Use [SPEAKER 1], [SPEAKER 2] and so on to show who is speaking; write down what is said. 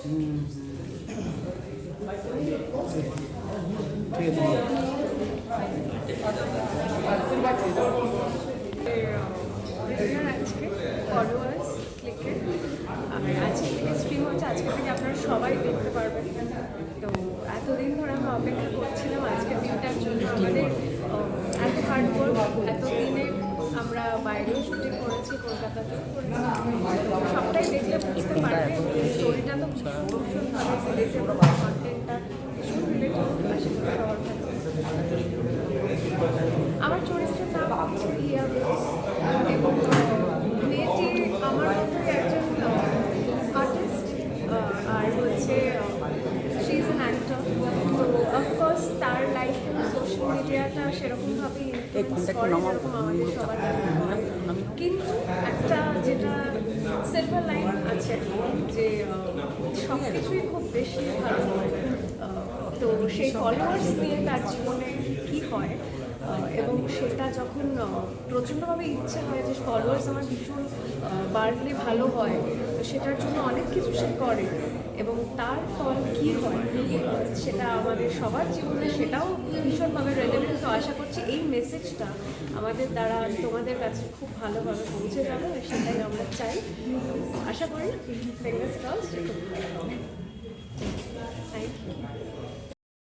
[SPEAKER 1] আজকে ফলোয়ার্স ক্লিকে আর আজকে থেকে স্ট্রিম হচ্ছে আজকে থেকে আপনারা সবাই দেখতে পারবেন তো এতদিন ধরে আমরা অপেক্ষা করছিলাম আজকের দিনটার জন্য আমাদের এত হার্ড ওয়ার্ক এত আমরা বাইরেও শুটিং করেছি কলকাতাতেও সবটাই দেখলে স্টোরিটা তো। আমার চরিত্রের নাম হচ্ছে রিয়া এবং মেয়েটি আমার আর্টিস্ট আর হচ্ছে শি ইজ অ্যান অফকোর্স তার লাইফে সোশ্যাল মিডিয়াটা সেরকমভাবে ইনফ্লুয়েন্স করে হয়। কিন্তু একটা যেটা সিলভার লাইন আছে সব কিছুই খুব বেশি ভালো। হয় তো সেই ফলোয়ার্স নিয়ে তার জীবনে কী হয়? এবং সেটা যখন প্রচণ্ডভাবে ইচ্ছে হয় যে ফলোয়ার্স আমার ভীষণ বাড়লে ভালো হয়, তো সেটার জন্য অনেক কিছু সে করে। এবং তার ফল কী হয়, সেটা আমাদের সবার জীবনে সেটাও ভীষণভাবে রেলেভেন্ট তো আশা করছি এই মেসেজটা আমাদের দ্বারা তোমাদের কাছে খুব ভালোভাবে পৌঁছে যাবে, সেটাই আমরা চাই। আশা করি ফিঙ্গার্স ক্রস থ্যাংক ইউ